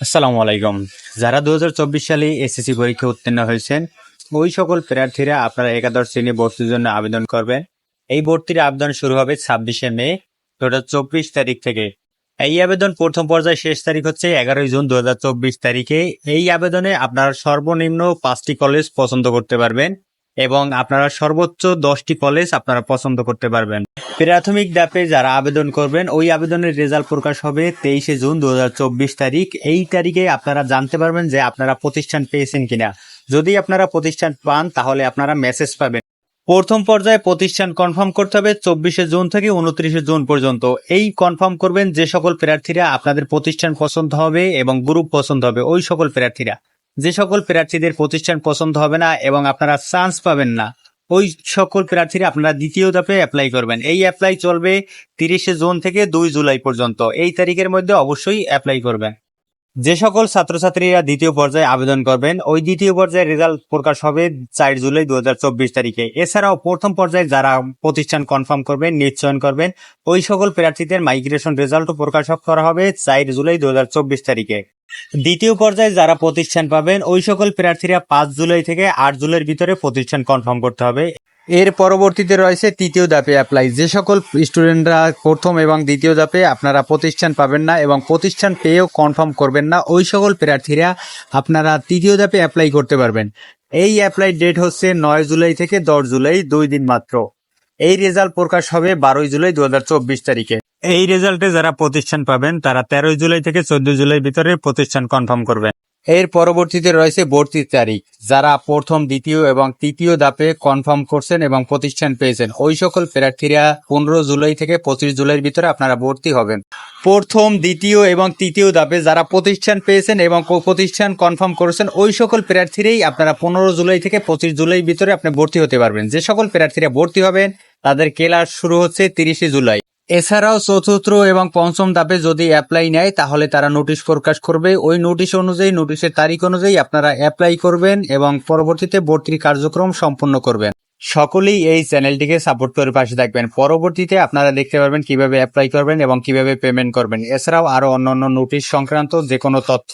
আসসালামু আলাইকুম। যারা দু সালে এসএসসি পরীক্ষা উত্তীর্ণ হয়েছেন, ওই সকল প্রার্থীরা আপনারা একাদশ শ্রেণি ভর্তির জন্য আবেদন করবেন। এই ভর্তির আবেদন শুরু হবে ছাব্বিশে মে দু চব্বিশ তারিখ থেকে। এই আবেদন প্রথম পর্যায়ে শেষ তারিখ হচ্ছে এগারোই জুন দু হাজার চব্বিশ তারিখে। এই আবেদনে আপনারা সর্বনিম্ন পাঁচটি কলেজ পছন্দ করতে পারবেন। এবং আপনারা সর্বোচ্চ দশটি কলেজ আপনারা পছন্দ করতে পারবেন। প্রাথমিক ধাপে যারা আবেদন করবেন, ওই আবেদনের রেজাল্ট প্রকাশ হবে তেইশে জুন দু হাজার চব্বিশ তারিখ। এই তারিখে আপনারা জানতে পারবেন যে আপনারা প্রতিষ্ঠান পেয়েছেন কিনা। যদি আপনারা প্রতিষ্ঠান পান, তাহলে আপনারা মেসেজ পাবেন। প্রথম পর্যায়ে প্রতিষ্ঠান কনফার্ম করতে হবে চব্বিশে জুন থেকে উনত্রিশে জুন পর্যন্ত। এই কনফার্ম করবেন যে সকল প্রার্থীরা আপনাদের প্রতিষ্ঠান পছন্দ হবে এবং গ্রুপ পছন্দ হবে ওই সকল প্রার্থীরা। যে সকল প্রার্থীদের প্রতিষ্ঠান পছন্দ হবে না এবং আপনারা চান্স পাবেন না, ওই সকল প্রার্থীরা আপনারা দ্বিতীয় ধাপে অ্যাপ্লাই করবেন। এই অ্যাপ্লাই চলবে তিরিশে জুন থেকে দুই জুলাই পর্যন্ত। এই তারিখের মধ্যে অবশ্যই অ্যাপ্লাই করবেন। যে সকল ছাত্রছাত্রীরা দ্বিতীয় পর্যায়ে আবেদন করবেন, ওই দ্বিতীয় পর্যায়ে রেজাল্ট প্রকাশ হবে চার জুলাই দু হাজার চব্বিশ তারিখে। এছাড়াও প্রথম পর্যায়ে যারা প্রতিষ্ঠান কনফার্ম করবেন নিশ্চয়ন করবেন, ওই সকল প্রার্থীদের মাইগ্রেশন রেজাল্টও প্রকাশ করা হবে চার জুলাই দুহাজার চব্বিশ তারিখে। দ্বিতীয় পর্যায়ে যারা প্রতিষ্ঠান পাবেন, ওই সকল প্রার্থীরা পাঁচ জুলাই থেকে আট জুলাইয়ের ভিতরে প্রতিষ্ঠান কনফার্ম করতে হবে। এর পরবর্তীতে রয়েছে তৃতীয় ধাপে অ্যাপ্লাই যে সকল স্টুডেন্টরা প্রথম এবং দ্বিতীয় ধাপে আপনারা প্রতিষ্ঠান পাবেন না এবং প্রতিষ্ঠান পেয়েও কনফার্ম করবেন না, ওই সকল প্রার্থীরা আপনারা তৃতীয় ধাপে অ্যাপ্লাই করতে পারবেন। এই অ্যাপ্লাই ডেট হচ্ছে নয় জুলাই থেকে দশ জুলাই, দুই দিন মাত্র। এই রেজাল্ট প্রকাশ হবে বারোই জুলাই দু হাজার চব্বিশ তারিখে। এই রেজাল্টে যারা প্রতিষ্ঠান পাবেন, তারা তেরোই জুলাই থেকে চোদ্দ জুলাই ভিতরে প্রতিষ্ঠান কনফার্ম করবেন। এর পরবর্তীতে রয়েছে ভর্তির তারিখ, যারা প্রথম, দ্বিতীয় এবং তৃতীয় ধাপে কনফার্ম করছেন এবং প্রতিষ্ঠান পেয়েছেন। ওই সকল প্রার্থীরা পনেরো জুলাই থেকে পঁচিশ জুলাইয়ের ভিতরে আপনারা ভর্তি হবেন। প্রথম, দ্বিতীয় এবং তৃতীয় ধাপে যারা প্রতিষ্ঠান পেয়েছেন এবং প্রতিষ্ঠান কনফার্ম করেছেন, ওই সকল প্রার্থীরাই আপনারা পনেরো জুলাই থেকে পঁচিশ জুলাই ভিতরে আপনি ভর্তি হতে পারবেন। যে সকল প্রার্থীরা ভর্তি হবেন, তাদের ক্লাস শুরু হচ্ছে তিরিশে জুলাই। এছাড়াও চতুর্থ এবং পঞ্চম ধাপে যদি অ্যাপ্লাই নেয়, তাহলে তারা নোটিশ প্রকাশ করবে। ওই নোটিশ অনুযায়ী নোটিশের তারিখ অনুযায়ী আপনারা অ্যাপ্লাই করবেন এবং পরবর্তীতে ভর্তির কার্যক্রম সম্পন্ন করবেন। সকলেই এই চ্যানেলটিকে সাপোর্ট করে পাশে থাকবেন। পরবর্তীতে আপনারা দেখতে পারবেন কীভাবে অ্যাপ্লাই করবেন এবং কীভাবে পেমেন্ট করবেন। এছাড়াও আরও অন্যান্য নোটিশ সংক্রান্ত যে কোনো তথ্য।